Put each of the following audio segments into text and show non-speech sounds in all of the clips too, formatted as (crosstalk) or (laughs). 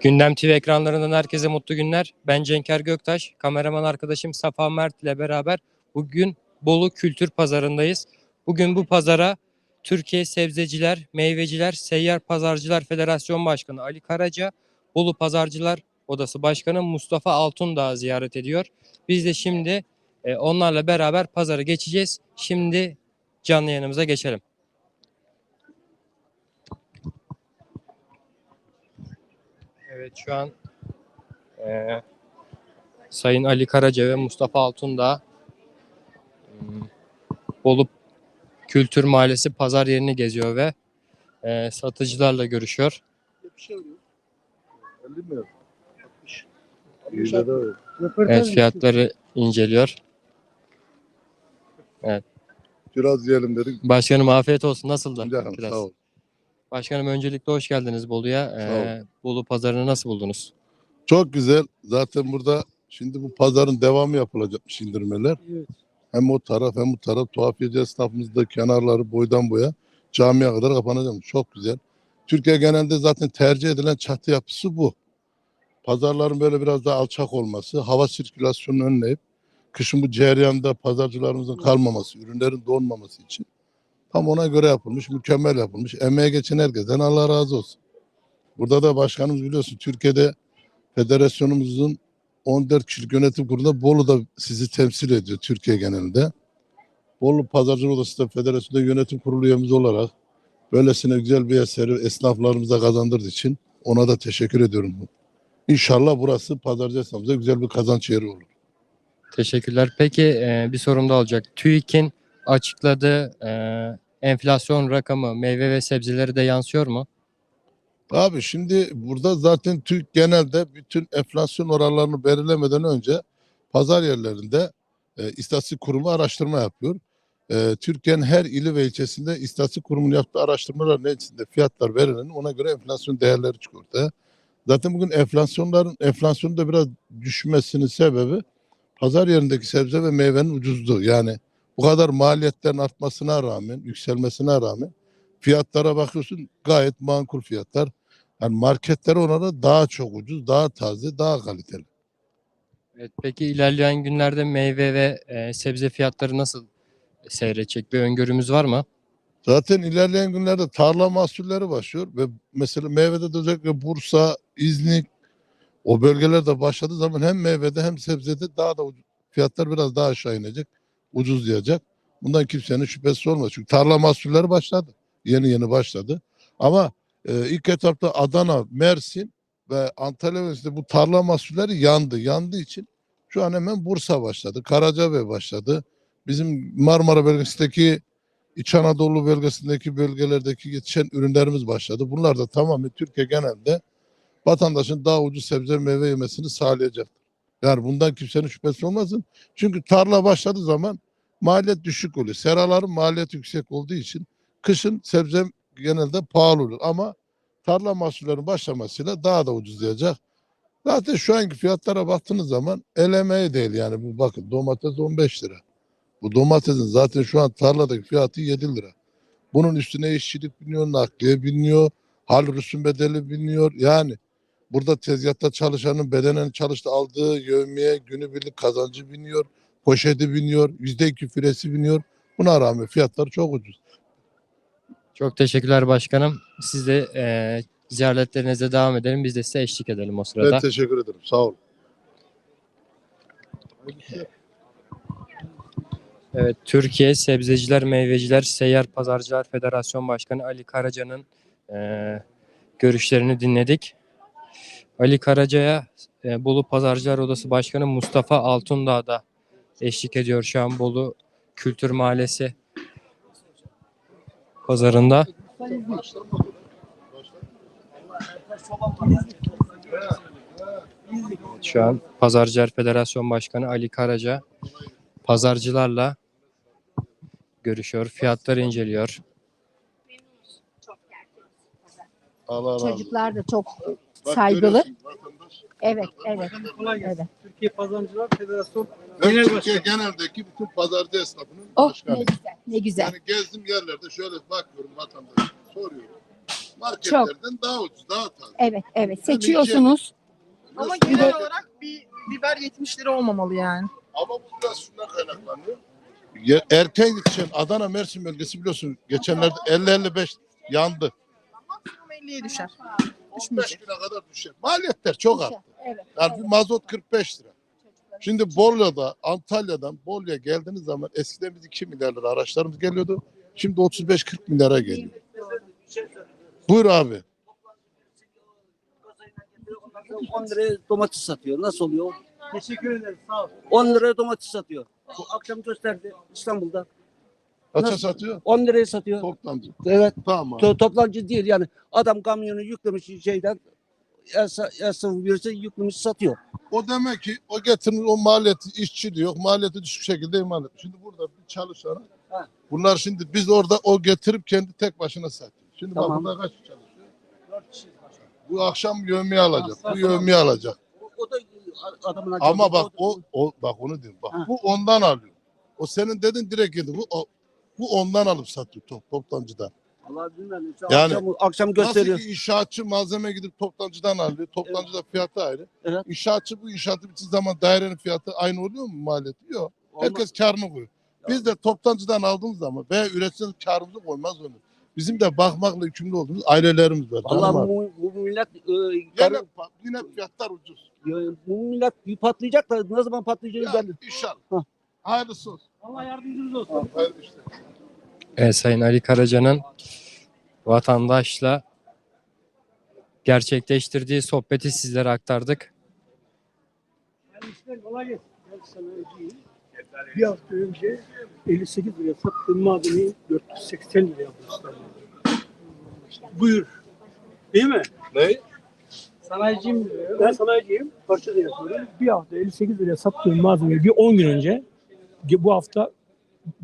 Gündem TV ekranlarından herkese mutlu günler. Ben Cenker Göktaş, kameraman arkadaşım Safa Mert ile beraber bugün Bolu Kültür Pazarındayız. Bugün bu pazara Türkiye Sebzeciler, Meyveciler, Seyyar Pazarcılar Federasyon Başkanı Ali Karaca, Bolu Pazarcılar Odası Başkanı Mustafa Altundağ ziyaret ediyor. Biz de şimdi e, onlarla beraber pazara geçeceğiz. Şimdi canlı yayınımıza geçelim. Evet şu an eee, Sayın Ali Karaca ve Mustafa Altundağ hmm, Bolu Kültür Mahallesi pazar yerini geziyor ve eee, satıcılarla görüşüyor. Bir oluyor. 50 mi? 60. İyi de de- Evet fiyatları inceliyor. Biraz yiyelim dedik. Başkanım afiyet olsun. Nasıldı? Canım Biraz. sağ ol. Başkanım öncelikle hoş geldiniz Bolu'ya. Eee, Bolu pazarını nasıl buldunuz? Çok güzel. Zaten burada şimdi bu pazarın devamı yapılacakmış indirmeler. Hem o taraf hem bu taraf tuhafiyeci esnafımız da kenarları boydan boya camiye kadar kapanacak. Çok güzel. Türkiye genelde zaten tercih edilen çatı yapısı bu. Pazarların böyle biraz daha alçak olması, hava sirkülasyonunu önleyip kışın bu ceryanda pazarcılarımızın kalmaması, ürünlerin donmaması için tam ona göre yapılmış, mükemmel yapılmış. Emeğe geçen herkesten Allah razı olsun. Burada da başkanımız biliyorsun Türkiye'de federasyonumuzun 14 kişilik yönetim kurulunda Bolu da sizi temsil ediyor Türkiye genelinde. Bolu Pazarcı Odası da federasyonda yönetim kurulu üyemiz olarak böylesine güzel bir eseri esnaflarımıza kazandırdığı için ona da teşekkür ediyorum. İnşallah burası pazarcı esnafımıza güzel bir kazanç yeri olur. Teşekkürler. Peki eee, bir sorum da olacak. TÜİK'in açıkladığı eee, enflasyon rakamı meyve ve sebzeleri de yansıyor mu? Abi şimdi burada zaten Türk genelde bütün enflasyon oranlarını belirlemeden önce pazar yerlerinde e, istatistik kurumu araştırma yapıyor. E, Türkiye'nin her ili ve ilçesinde istatistik kurumunun yaptığı araştırmalar neticesinde fiyatlar verilen ona göre enflasyon değerleri çıkıyor ortaya. Zaten bugün enflasyonların enflasyonun da biraz düşmesinin sebebi pazar yerindeki sebze ve meyvenin ucuzluğu. Yani bu kadar maliyetlerin artmasına rağmen, yükselmesine rağmen fiyatlara bakıyorsun gayet makul fiyatlar. Yani marketlere oranla daha çok ucuz, daha taze, daha kaliteli. Evet, peki ilerleyen günlerde meyve ve eee, sebze fiyatları nasıl seyredecek? Bir öngörümüz var mı? Zaten ilerleyen günlerde tarla mahsulleri başlıyor ve mesela meyvede de özellikle Bursa, İznik o bölgelerde başladığı zaman hem meyvede hem sebzede daha da fiyatlar biraz daha aşağı inecek, ucuzlayacak. Bundan kimsenin şüphesi olmaz. Çünkü tarla mahsulleri başladı. Yeni yeni başladı. Ama e, ilk etapta Adana, Mersin ve Antalya bölgesinde bu tarla mahsulleri yandı. Yandığı için şu an hemen Bursa başladı. Karacabey başladı. Bizim Marmara bölgesindeki İç Anadolu bölgesindeki bölgelerdeki yetişen ürünlerimiz başladı. Bunlar da tamamen Türkiye genelinde vatandaşın daha ucuz sebze meyve yemesini sağlayacaktır. Yani bundan kimsenin şüphesi olmasın. Çünkü tarla başladığı zaman maliyet düşük oluyor. Seraların maliyeti yüksek olduğu için kışın sebze genelde pahalı olur. Ama tarla mahsullerinin başlamasıyla daha da ucuzlayacak. Zaten şu anki fiyatlara baktığınız zaman el emeği değil yani. Bu bakın domates 15 lira. Bu domatesin zaten şu an tarladaki fiyatı 7 lira. Bunun üstüne işçilik biniyor, nakliye biniyor, hal rüsum bedeli biniyor. Yani burada tezgahta çalışanın bedenen çalıştı aldığı yevmiye günübirlik kazancı biniyor, poşeti biniyor, yüzde iki füresi biniyor. Buna rağmen fiyatlar çok ucuz. Çok teşekkürler başkanım. Siz de eee, ziyaretlerinize devam edelim. Biz de size eşlik edelim o sırada. Ben teşekkür ederim. Sağ olun. Evet, Türkiye Sebzeciler, Meyveciler, Seyyar Pazarcılar Federasyon Başkanı Ali Karaca'nın eee, görüşlerini dinledik. Ali Karaca'ya e, Bolu Pazarcılar Odası Başkanı Mustafa Altundağ da eşlik ediyor şu an Bolu Kültür Mahallesi pazarında. Şu an Pazarcılar Federasyon Başkanı Ali Karaca pazarcılarla görüşüyor, fiyatları inceliyor. Allah olsun. Çocuklar da çok Bak saygılı. vatandaş- Evet, evet. Kolay gelsin. Evet. Türkiye Pazarcılar Federasyonu Ben Genel Türkiye geneldeki bütün pazarcı esnafının Oh başkanı. ne güzel, ne güzel. Yani gezdim yerlerde şöyle bakıyorum vatandaşa soruyorum. marketlerden daha ucuz, daha taze. Evet, evet. Seçiyorsunuz. Ama Biraz- genel olarak bir biber 70 lira olmamalı yani. Ama bu biraz şundan kaynaklanıyor. Ye- Erken yetişen Adana Mersin bölgesi biliyorsun geçenlerde 50-55 yandı. Maksimum 50'ye düşer. 15 Düşmeyecek. bine kadar düşer. Maliyetler çok arttı. Evet. Yani bir mazot 45 lira. Şimdi Bolu'da, Antalya'dan Bolu'ya geldiğiniz zaman eskiden biz 2 milyar lira araçlarımız geliyordu. Şimdi 35-40 milyara geliyor. Buyur abi. 10 liraya domates satıyor. Nasıl oluyor? Teşekkür ederim. Sağ ol. 10 liraya domates satıyor. Akşam gösterdi İstanbul'da. Kaça Nasıl? satıyor? 10 liraya satıyor. Toptancı. Evet. Tamam. To- toplancı değil yani. Adam kamyonu yüklemiş şeyden esnafı birisi yüklemiş satıyor. O demek ki o getirin o maliyeti işçi diyor. Maliyeti düşük şekilde imal etmiş. Şimdi burada bir çalışana Ha. bunlar şimdi biz orada o getirip kendi tek başına satıyor. Şimdi bak Tamam. burada kaç kişi çalışıyor? Bu akşam yövmiye alacak. Bu yövmiye alacak. O, o da adamın Ama bak o, o bak onu diyorum. Bak Ha. bu ondan alıyor. O senin dedin direkt yedi. Bu o, bu ondan alıp satıyor top, toptancıdan. Allah bilmem. İşte Yani akşam, akşam gösteriyor. Nasıl ki inşaatçı malzeme gidip toptancıdan alıyor. Toptancı da fiyatı ayrı. Evet. İnşaatçı bu inşaatı bittiği zaman dairenin fiyatı aynı oluyor mu maliyeti? Yok. Olmaz. Herkes karını koyuyor. Biz de toptancıdan aldığımız zaman veya üreticinin karımızı koymaz onu. Bizim de bakmakla yükümlü olduğumuz ailelerimiz var. Allah Canım abi. bu, bu millet e, Yine, karı- yine fiyatlar ucuz. e, bu millet bir patlayacak da ne zaman patlayacağını Ya, belli. inşallah. Hah. Hayırlısı olsun. Allah yardımcınız olsun. Evet, Sayın Ali Karaca'nın vatandaşla gerçekleştirdiği sohbeti sizlere aktardık. Yani işler kolay gelsin. Ben. Bir hafta önce 58 liraya sattığım madeni 480 liraya bulmuşlar. Buyur. Değil mi? Ne? Sanayiciyim. Ben sanayiciyim. Parça da yapıyorum. Bir hafta 58 liraya sattığım malzemeyi bir 10 gün önce bu hafta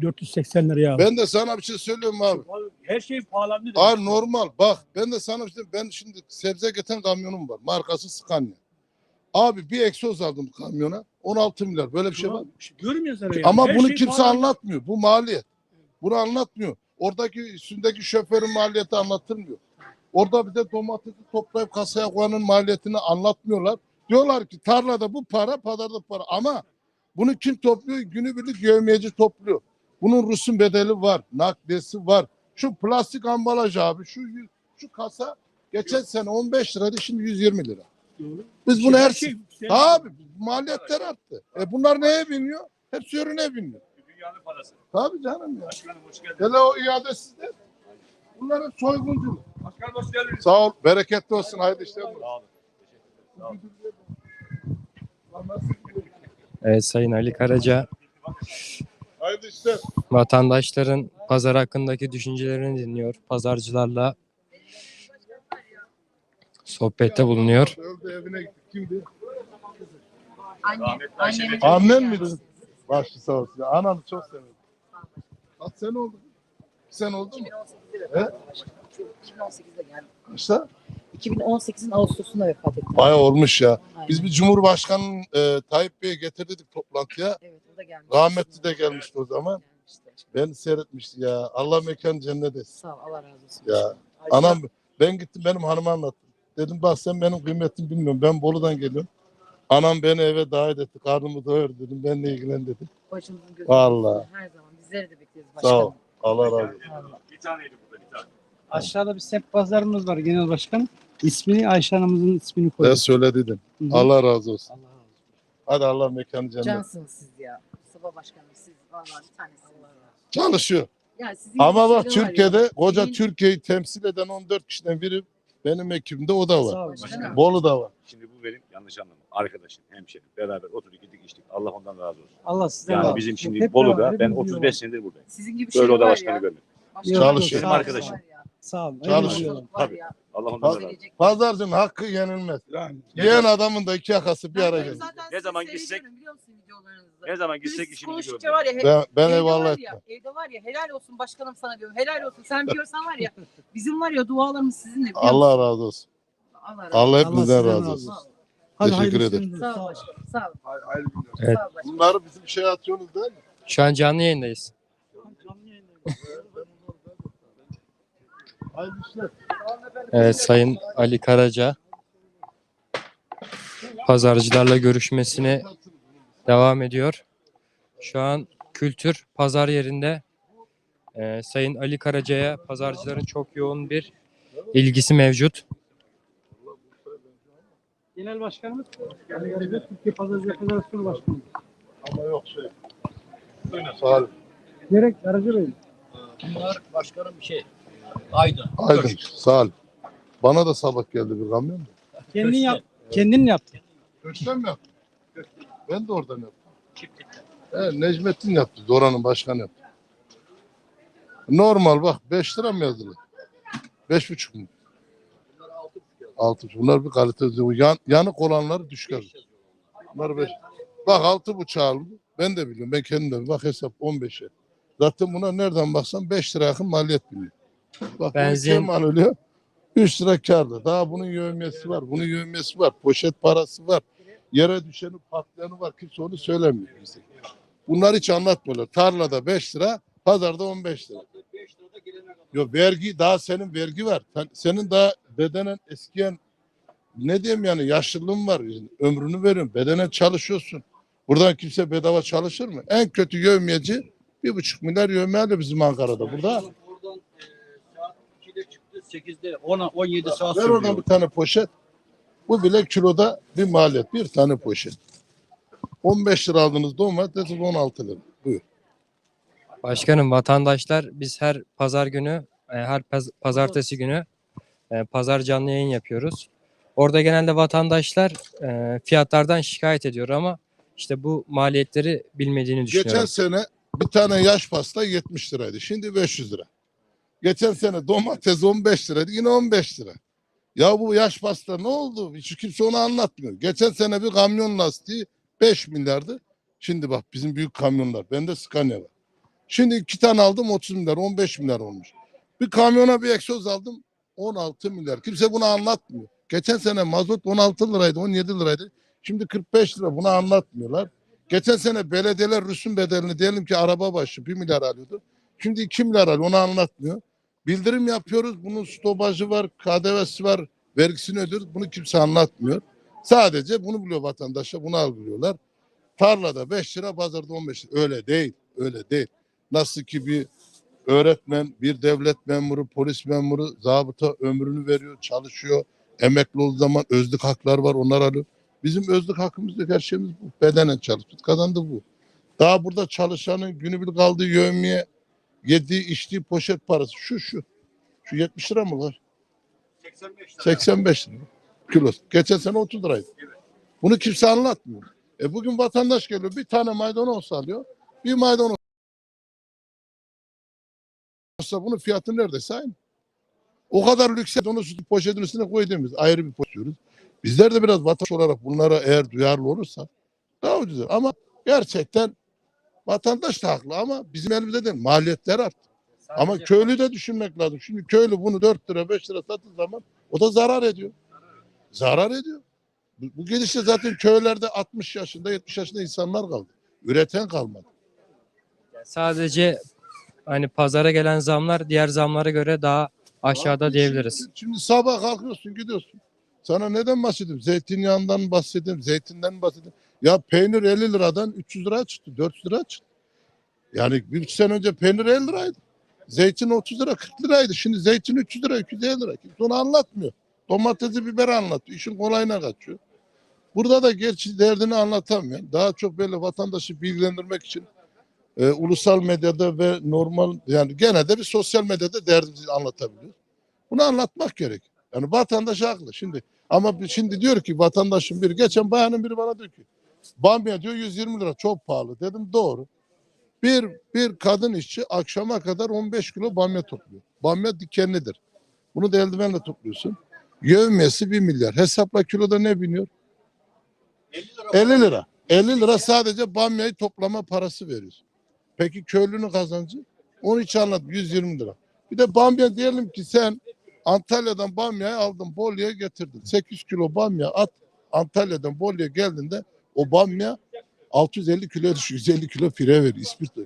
480 liraya aldım. Ben de sana bir şey söylüyorum abi. Her şey pahalandı. Abi normal bak ben de sana bir şey ben şimdi sebze getiren kamyonum var. Markası Scania. Abi bir egzoz aldım kamyona 16 milyar böyle bir şey var. Görmüyor sana yani. Ama Her bunu şey kimse pahalandı. anlatmıyor. Bu maliyet. Bunu anlatmıyor. Oradaki üstündeki şoförün maliyeti anlatılmıyor. Orada bir de domatesi toplayıp kasaya koyanın maliyetini anlatmıyorlar. Diyorlar ki tarlada bu para, pazarda bu para. Ama bunu kim topluyor? Günübirlik yevmiyeci topluyor. Bunun Rus'un bedeli var, nakliyesi var. Şu plastik ambalaj abi, şu şu kasa geçen sene 15 liraydı, şimdi 120 lira. Doğru. Biz bunu her şey şey... Abi maliyetler arttı. E bunlar neye biniyor? Hepsi ürüne biniyor. Dünyanın parası. Tabii canım ya. Başkanım hoş geldin. Hele o iade sizde. Bunların soygunculuk. Başkanım hoş geldiniz. Sağ ol. Bereketli olsun. Hayırlı işler. Sağ olun. Evet, Sayın Ali Karaca Hayırlı işler. vatandaşların pazar hakkındaki düşüncelerini dinliyor. Pazarcılarla sohbette bulunuyor. Öldü evine gittik. Kimdi? Anne, Rahmetli Ayşe annemin- Bey. Annen miydi? Başlı sağ olsun. Ananı çok severim. Kaç sene oldu? Bir sene oldu mu? 2018'de He? vefat etti. 2018'de geldi. İşte 2018'in Ağustos'unda vefat etti. bayağı olmuş ya. Aynen. Biz bir Cumhurbaşkanı e, Tayyip Bey'i getirdik toplantıya. Evet o da gelmiş. Rahmetli de gelmişti o zaman. Gelmişti. Beni seyretmişti ya. Allah mekan cennet etsin. Sağ ol Allah razı olsun. Ya Ayşe- anam ben gittim benim hanıma anlattım. Dedim bak sen benim kıymetimi bilmiyorum. Ben Bolu'dan geliyorum. Anam beni eve davet etti. Karnımı doyur dedim. Benle ilgilen dedi. Başımızın gözü. Vallahi. Her zaman bizleri de bekleriz Sağ ol. başkanım. Allah razı olsun. Bir taneydi burada bir tane. Aşağıda bir semt pazarımız var genel başkan. İsmini Ayşe Hanım'ızın ismini Ben koyduk. söylediydim. Hı hı. Allah razı olsun. Allah razı olsun. Hadi Allah mekanı cennet. Cansınız siz ya. Sabah başkanım siz vallahi bir tanesiniz. Çalışıyor. Ya sizin Ama bak var ya. Türkiye'de koca Benim- Türkiye'yi temsil eden 14 kişiden biri benim ekibimde o da var. Sağ ol. Başkanım. Bolu'da var. Şimdi bu benim yanlış anlama. Arkadaşım, hemşerim. Beraber oturduk gittik içtik. Allah ondan razı olsun. Allah sizden razı Yani olsun. bizim şimdi Bolu'da ben biz 35 senedir buradayım. Sizin gibi Böyle şeyler oda var başkanı ya. görmedim. Başkanım, Çalışıyor. Benim arkadaşım. var ya. Sağ ol. Çalışıyor. Tabii. Allah ondan razı olsun. Pazarcının hakkı yenilmez. Yani. Yiyen adamın da iki yakası bir Ben ara böyle gelir. Ne zaman gitsek-? Ne zaman gitsek işimizi konuştukça gördük. var ya he- Ben, ben evde eyvallah var etmem. ya, evde var ya helal olsun başkanım sana diyorum. Helal olsun. Sen bir görsen var ya (laughs) bizim var ya dualarımız sizinle. biliyor musun? Allah razı olsun. Allah razı olsun. Allah hepinizden sizden razı razı olsun. Sağ ol. Hadi Teşekkür hayırlı ederim. işleriniz. Sağ ol başkanım. Sağ ol. Evet. Sağ ol başkanım. Bunları bizim şey atıyorsunuz değil mi? Şu an canlı yayındayız. Evet Sayın Ali Karaca pazarcılarla görüşmesine devam ediyor. Şu an kültür pazar yerinde e, Sayın Ali Karaca'ya pazarcıların çok yoğun bir ilgisi mevcut. Genel Başkanımız Türkiye Pazarcılar Federasyonu Başkanı. Ama yok şey. Sağ olun. Gerek Aracı Bey. Bunlar başkanım bir şey. Aydın. Aydın. Sağ olun. Bana da sabah geldi bir kamyon. Kendin yap. Kendin yaptın. Köşkten mi yaptın? Ben de oradan yaptım. He, Necmettin yaptı. Dora'nın başkanı yaptı. Normal bak 5 lira mı yazdılar? 5,5 mu? 6 Bunlar bir kalite. Yan, yanık olanları düşük yazıyor. Bunlar 5. Bak 6,5 aldım. Ben de biliyorum. Ben kendim de. Bak hesap 15'e. Zaten buna nereden baksan 5 lira yakın maliyet biliyor. Bak Benzin- ölüyor. 3 lira karda. Daha bunun yövmiyesi var. Bunun yövmiyesi var. Poşet parası var. Yere düşeni patlayanı var. Kimse onu söylemiyor bize. Bunlar hiç anlatmıyorlar. Tarlada 5 lira, pazarda 15 lira. Yok vergi daha senin vergi var. Sen- Senin daha bedenen eskiyen ne diyeyim yani yaşlılığın var. Yani ömrünü veriyorsun. Bedenen çalışıyorsun. Buradan kimse bedava çalışır mı? En kötü yövmiyeci bir buçuk milyar yövmiye bizim Ankara'da. Burada 18'de 10 17 ya, saat Ver sürüyor. oradan bir tane poşet. Bu bile kiloda bir maliyet. Bir tane poşet. 15 lira aldınız domates 16 lira. Buyur. Başkanım vatandaşlar biz her pazar günü e, her pazartesi günü e, pazar canlı yayın yapıyoruz. Orada genelde vatandaşlar e, fiyatlardan şikayet ediyor ama işte bu maliyetleri bilmediğini düşünüyorum. Geçen sene bir tane yaş pasta 70 liraydı. Şimdi 500 lira. Geçen sene domates 15 liraydı. Yine 15 lira. Ya bu yaş pasta ne oldu? Hiç kimse onu anlatmıyor. Geçen sene bir kamyon lastiği 5 milyardı. Şimdi bak bizim büyük kamyonlar. Bende Scania var. Şimdi iki tane aldım 30 milyar 15 milyar olmuş. Bir kamyona bir egzoz aldım 16 milyar. Kimse bunu anlatmıyor. Geçen sene mazot 16 liraydı 17 liraydı. Şimdi 45 lira bunu anlatmıyorlar. Geçen sene belediyeler rüsum bedelini diyelim ki araba başı 1 milyar alıyordu. Şimdi 2 milyar alıyor onu anlatmıyor. Bildirim yapıyoruz bunun stopajı var, KDV'si var, vergisini ödüyoruz. Bunu kimse anlatmıyor. Sadece bunu biliyor vatandaşlar bunu algılıyorlar. Tarlada 5 lira pazarda 15 lira. Öyle değil, öyle değil. Nasıl ki bir öğretmen, bir devlet memuru, polis memuru zabıta ömrünü veriyor, çalışıyor. Emekli olduğu zaman özlük haklar var onlar alıyor. Bizim özlük hakkımız yok. Her şeyimiz bu. Bedenen çalıştık. Kazandı bu. Daha burada çalışanın günübirlik aldığı yövmiye, yediği içtiği poşet parası. Şu şu. Şu 70 lira mı var? 85 lira. 85 lira. Kilosu. Geçen sene 30 liraydı. Bunu kimse anlatmıyor. E bugün vatandaş geliyor. Bir tane maydanoz alıyor. Bir maydanoz olsa bunun fiyatı neredeyse aynı. O kadar lüks onu poşetin üstüne koyduğumuz ayrı bir poşuyoruz. Bizler de biraz vatandaş olarak bunlara eğer duyarlı olursak daha ucuz. Ama gerçekten vatandaş da haklı ama bizim elimizde değil. Maliyetler arttı. Ama Sadece- köylü de düşünmek lazım. Şimdi köylü bunu 4 lira 5 lira sattığı zaman o da zarar ediyor. Zarar ediyor. Bu, bu gidişle zaten köylerde 60 yaşında 70 yaşında insanlar kaldı. Üreten kalmadı. Sadece hani pazara gelen zamlar diğer zamlara göre daha aşağıda Abi diyebiliriz. Şimdi, şimdi sabah kalkıyorsun gidiyorsun. Sana neden bahsedeyim? Zeytinyağından bahsedeyim, zeytinden bahsedeyim. Ya peynir 50 liradan 300 lira çıktı, 400 lira çıktı. Yani bir üç sene önce peynir 50 liraydı. Zeytin 30 lira, 40 liraydı. Şimdi zeytin 300 lira, 250 lira. Kimse onu anlatmıyor. Domatesi, biberi anlatıyor. İşin kolayına kaçıyor. Burada da gerçi derdini anlatamıyor. Daha çok böyle vatandaşı bilgilendirmek için e, ulusal medyada ve normal yani gene de bir sosyal medyada derdimizi anlatabiliyoruz. Bunu anlatmak gerek. Yani vatandaş haklı şimdi. Ama bir- şimdi diyor ki vatandaşın biri geçen bayanın biri bana diyor ki bamya diyor 120 lira çok pahalı. Dedim doğru. Bir, bir kadın işçi akşama kadar 15 kilo bamya topluyor. Bamya dikenlidir. Bunu da eldivenle topluyorsun. Yövmesi 1 milyar. Hesapla kiloda ne biniyor? 50 lira. 50 lira sadece bamyayı toplama parası veriyorsun. Peki köylünün kazancı? Onu hiç anlat 120 lira. Bir de bamya diyelim ki sen Antalya'dan bamyayı aldın Bolu'ya getirdin. 8 kilo bamya at Antalya'dan Bolu'ya geldiğinde o bamya 650 kilo (laughs) düşüyor. 150 kilo fire veriyor. İspirto.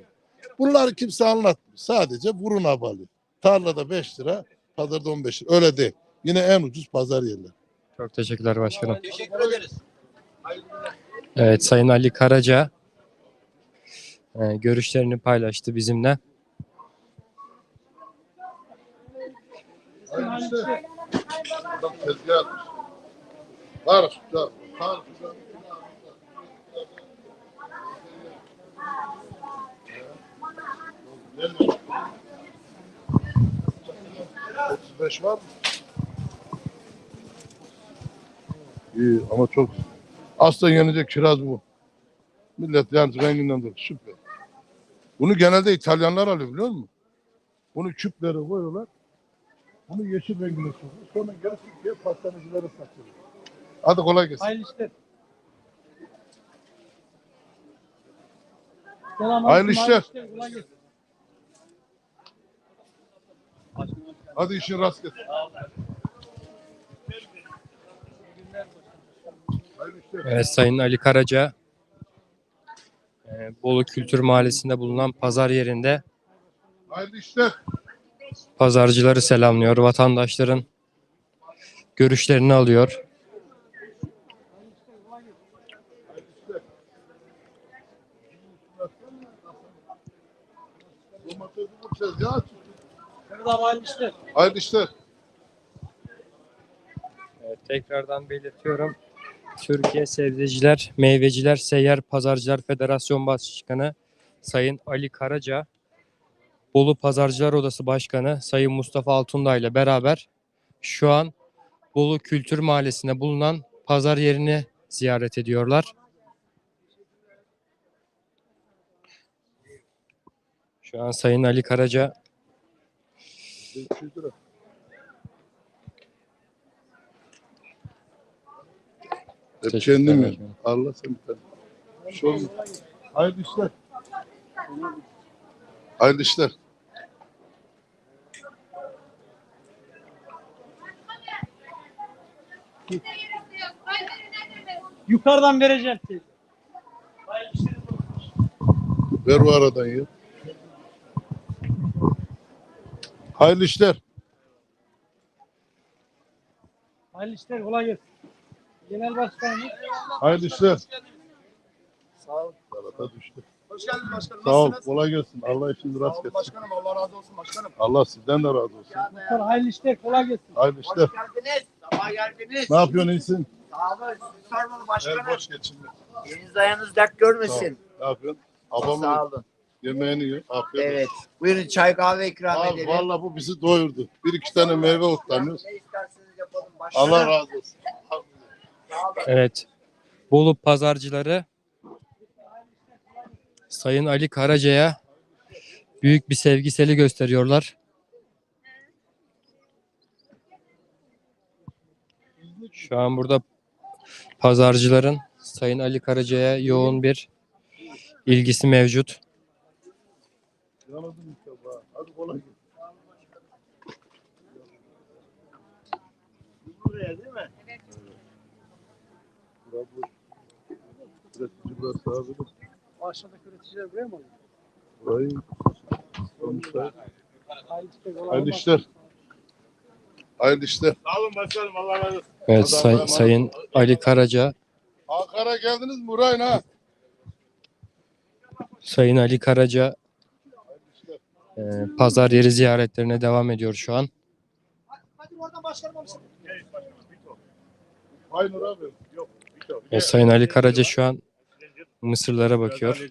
Bunları kimse anlatmıyor. Sadece burun abalıyor. Tarlada 5 lira, pazarda 15 lira. Öyle değil. Yine en ucuz pazar yerleri. Çok teşekkürler başkanım. Teşekkür ederiz. Evet Sayın Ali Karaca e, görüşlerini paylaştı bizimle. Var şurada. Var şurada. Otuz beş var mı? İyi ama çok asla yenecek kiraz bu. Millet yani renginden dolayı süper. Bunu genelde İtalyanlar alıyor biliyor musun? Bunu küplere koyuyorlar. Bunu yeşil rengine sokuyor. Sonra geri Türkiye pastanecilere satıyor. Hadi kolay gelsin. Hayırlı işler. Selam Hayırlı işler. Kolay gelsin. Hadi işin rast gelsin. Evet Sayın Ali Karaca e, Bolu Kültür Mahallesi'nde bulunan pazar yerinde pazarcıları selamlıyor. Vatandaşların görüşlerini alıyor. Domatesi aç. Evet abi hayırlı işler. Hayırlı işler. Evet, tekrardan belirtiyorum. Türkiye Sebzeciler, Meyveciler, Seyyar Pazarcılar Federasyon Başkanı Sayın Ali Karaca, Bolu Pazarcılar Odası Başkanı Sayın Mustafa Altundağ ile beraber şu an Bolu Kültür Mahallesi'nde bulunan pazar yerini ziyaret ediyorlar. Şu an Sayın Ali Karaca 500 lira. Hep Teşekkür ederim. ya. Allah seni tanı. Bir şey olmaz. Hayırlı işler. Hayırlı işler. Yukarıdan vereceğim. Ver bu aradan ya. Hayırlı işler. Hayırlı işler. Kolay gelsin. Genel başkanımız. Hayırlı işler. Sağ ol. Salata düştü. Hoş geldin başkanım. Sağ ol. Nasılsınız? Kolay gelsin. Allah işinizi Sağ rast olun getirsin. başkanım. Allah razı olsun başkanım. Allah sizden de razı olsun. Muhtar hayırlı işler. Kolay gelsin. Hayırlı işler. Hoş geldiniz. Sabah geldiniz. Ne yapıyorsun iyisin? Sağ olun. Sizi sormalı Her başkanım. boş geçinme. Eliniz ayağınız dert görmesin. Ne yapıyorsun? Sağ Abamın olun. Yemeğini yiyor. Afiyet olsun. Evet. Buyurun çay kahve ikram Abi edelim. valla bu bizi doyurdu. Bir iki tane meyve otlanıyoruz. Ne isterseniz yapalım başkanım. Allah razı olsun. Evet. Bolu pazarcıları Sayın Ali Karaca'ya büyük bir sevgiseli gösteriyorlar. Şu an burada pazarcıların Sayın Ali Karaca'ya yoğun bir ilgisi mevcut. Yanıldım inşallah. Hadi kolay gelsin. Buraya değil mi? Burası üretici burası abi. Aşağıdaki üreticiler buraya mı alıyor? Burayı olmuşlar. Hayırlı işler. Hayırlı işler. Sağ olun başkanım. Allah razı olsun. Evet say- Sayın Ali Karaca Ankara geldiniz mi Burayın ha? Sayın Ali Karaca e, pazar yeri ziyaretlerine devam ediyor şu an. Hadi oradan başkanım olsun. Aynur abi. Yok. Bir tane. E, Sayın Ali Karaca şu an mısırlara bakıyor.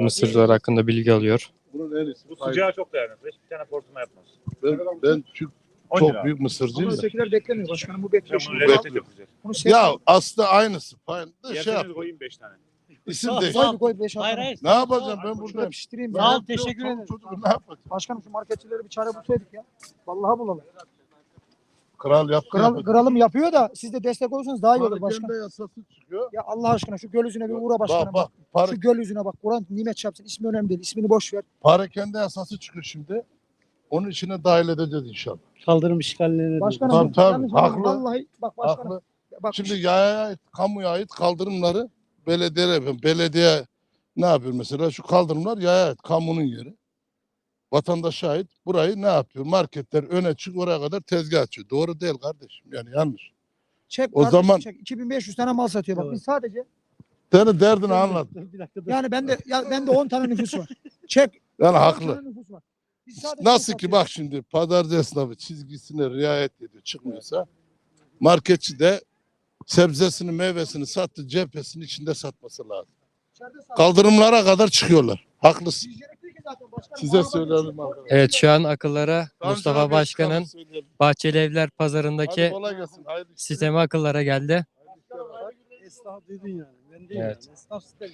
Mısırlar hakkında bilgi alıyor. Bunun en iyisi. Bu sıcağa çok dayanır. Hiçbir tane portuma yapmaz. Ben, ben çok, 10 çok büyük mısırcıyım. da. Ötekiler beklemiyor başkanım. Bu bekliyor. Bunun lezzeti çok güzel. bunu şey Ya aslında aynısı. Pay- Şey Yerseniz yap. koyayım 5 tane. İsim Sağ- değiş. sağ- Koy, koy, beş Hayır hayır. Ne yapacağım ben Şurada burada? pişireyim. Ben Sağ ol. Teşekkür ederim. çocuğu ne yapacağım? Başkanım şu marketçilere bir çare bulsaydık ya. Vallahi bulalım. Kral yaptı. Kral, yapacak. kralım yapıyor da siz de destek olursanız daha iyi olur başkan. yasası çıkıyor. Ya Allah aşkına şu göl yüzüne bir uğra başkanım. Bak bak. Para, Şu göl yüzüne bak. Kur'an nimet çarpsın. İsmi önemli değil. İsmini boş ver. parakende yasası çıkıyor şimdi. Onun içine dahil edeceğiz inşallah. Kaldırım işgallerini. Başkanım Tabii, tabii, anlama. haklı. Vallahi bak başkanım. Haklı. Bak Şimdi yaya ait, kamuya ait kaldırımları belediye, belediye ne yapıyor mesela? Şu kaldırımlar yaya ait, kamunun yeri. Vatandaş şahit. Burayı ne yapıyor? Marketler öne çık oraya kadar tezgah açıyor. Doğru değil kardeşim. Yani yanlış. Çek O kardeşim, zaman- çek. 2500 tane mal satıyor bak biz sadece. Senin derdini anlat. Yani bende ya bende 10 tane nüfus var. Çek. Yani 10 haklı. tane nüfus var. Biz sadece Nasıl ki bak şimdi pazarcı esnafı çizgisine riayet ediyor çıkmıyorsa marketçi de sebzesini meyvesini sattı cephesinin içinde satması lazım. Kaldırımlara kadar çıkıyorlar. Haklısın. Size arkadaşlar. Evet şu an akıllara Mustafa Başkan'ın. Bahçeli Evler pazarındaki sistemi akıllara geldi. Esnaf dedin yani. Ben değil Evet. yani. Esnaf sistemi.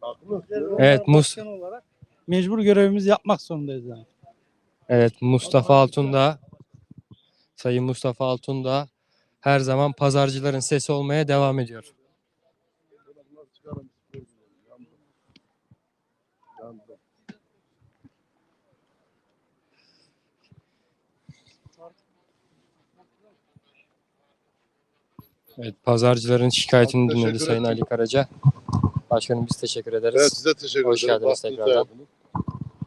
Haklı. Evet Mus olarak mecbur görevimizi yapmak zorundayız yani. Evet Mustafa Altun da Sayın Mustafa Altun da her zaman pazarcıların sesi olmaya devam ediyor. Evet pazarcıların şikayetini dinledi Sayın. Ali Karaca. Başkanım biz teşekkür ederiz. Evet size teşekkür Hoş ederim. geldiniz Vaktinizi tekrardan.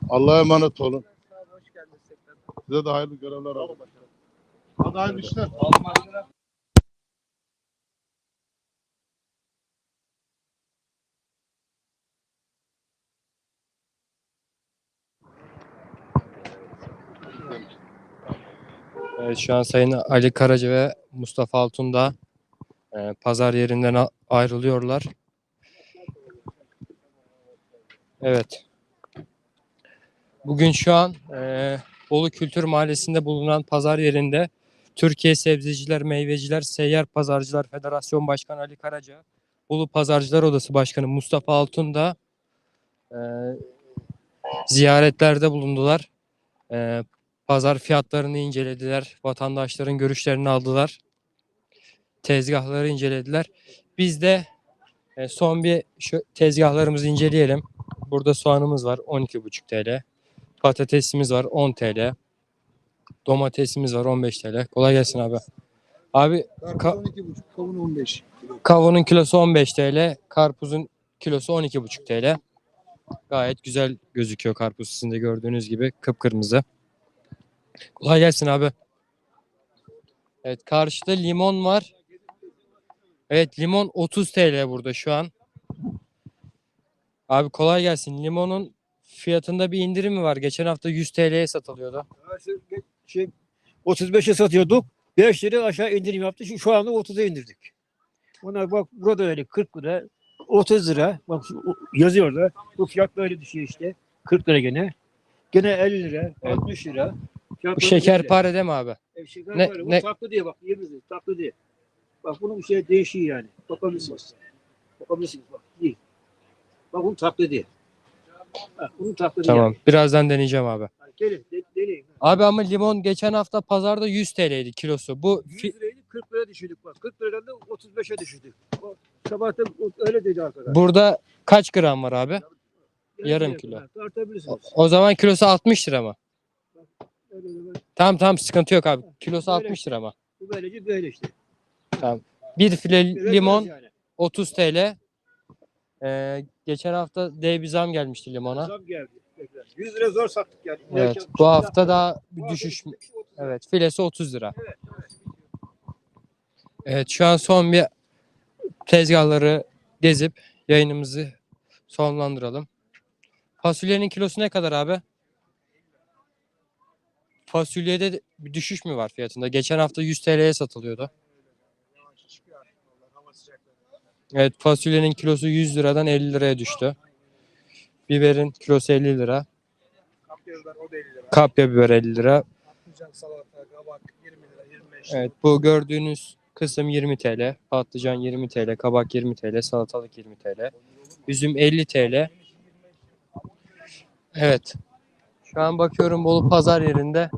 Allah'a emanet olun. Size de hayırlı görevler olsun. Hadi hayırlı işler. Evet, şu an Sayın Ali Karaca ve Mustafa Altun da e, pazar yerinden ayrılıyorlar. Evet. Bugün şu an e, Bolu Kültür Mahallesi'nde bulunan pazar yerinde Türkiye Sebzeciler, Meyveciler, Seyyar Pazarcılar Federasyon Başkanı Ali Karaca, Bolu Pazarcılar Odası Başkanı Mustafa Altun da e, ziyaretlerde bulundular. E, Pazar fiyatlarını incelediler. Vatandaşların görüşlerini aldılar. Tezgahları incelediler. Biz de e, son bir şu tezgahlarımızı inceleyelim. Burada soğanımız var 12,5 TL. Patatesimiz var 10 TL. Domatesimiz var 15 TL. Kolay gelsin abi. Abi Ka- 12,5, kavun 15. kavunun kilosu 15 TL. Karpuzun kilosu 12,5 TL. Gayet güzel gözüküyor karpuz sizin de gördüğünüz gibi kıpkırmızı. Kolay gelsin abi. Evet karşıda limon var. Evet limon 30 TL burada şu an. Abi kolay gelsin. Limonun fiyatında bir indirim mi var? Geçen hafta 100 TL'ye satılıyordu. şey 35'e satıyorduk. 5 lira aşağı indirim yaptı. Şu, şu anda 30'a indirdik. Ona bak burada öyle 40 lira, 30 lira. Bak yazıyor da. Bu fiyat böyle düşüyor işte. 40 lira gene. Gene 50 lira, 60 lira. Bu şekerpare değil mi abi? E, şeker ne-. Bu ne- tatlı diye bak. Yiyebilirsiniz. Tatlı diye. Bak bunun bir şey değişiyor yani. Bakabilirsiniz. Bakabilirsiniz bak. Değil. Bak bunun tatlı diye. Bak bunun tatlı diye. Tamam. Birazdan deneyeceğim abi. Yani gelin, de, deneyin. Abi ama limon geçen hafta pazarda 100 TL'ydi kilosu. Bu 100 fi- liraydı 40 liraya düşürdük bak. 40 liradan da 35'e düşürdük. O öyle dedi arkadaş. burada kaç gram var abi? Yarım kilo. Tartabilirsiniz. O zaman kilosu 60 lira mı? Öyle, öyle. Tamam tamam sıkıntı yok abi. Kilosu Böyle 60 lira mı? Bu böylece böyle işte. Bir file limon biraz yani. 30 TL. Ee, geçen hafta dev bir zam gelmişti limona. Zam geldi. tekrar. 100 lira zor sattık yani. Evet. İnerken Bu hafta daha Bu bir hafta düşüş. düştü, 30 lira. Evet, filesi 30 lira. Evet, şu an son bir tezgahları gezip yayınımızı sonlandıralım. Fasulyenin kilosu ne kadar abi? Fasulyede de bir düşüş mü var fiyatında? Geçen hafta 100 TL'ye satılıyordu. Evet, fasulyenin kilosu 100 liradan 50 liraya düştü. Biberin kilosu 50 lira. Kapya biber 50 lira. Patlıcan, salata, kabak 20 lira, 25 Evet bu gördüğünüz kısım 20 TL. Patlıcan 20 TL, kabak 20 TL, salatalık 20 TL. Üzüm 50 TL. Evet. Şu an bakıyorum Bolu pazar yerinde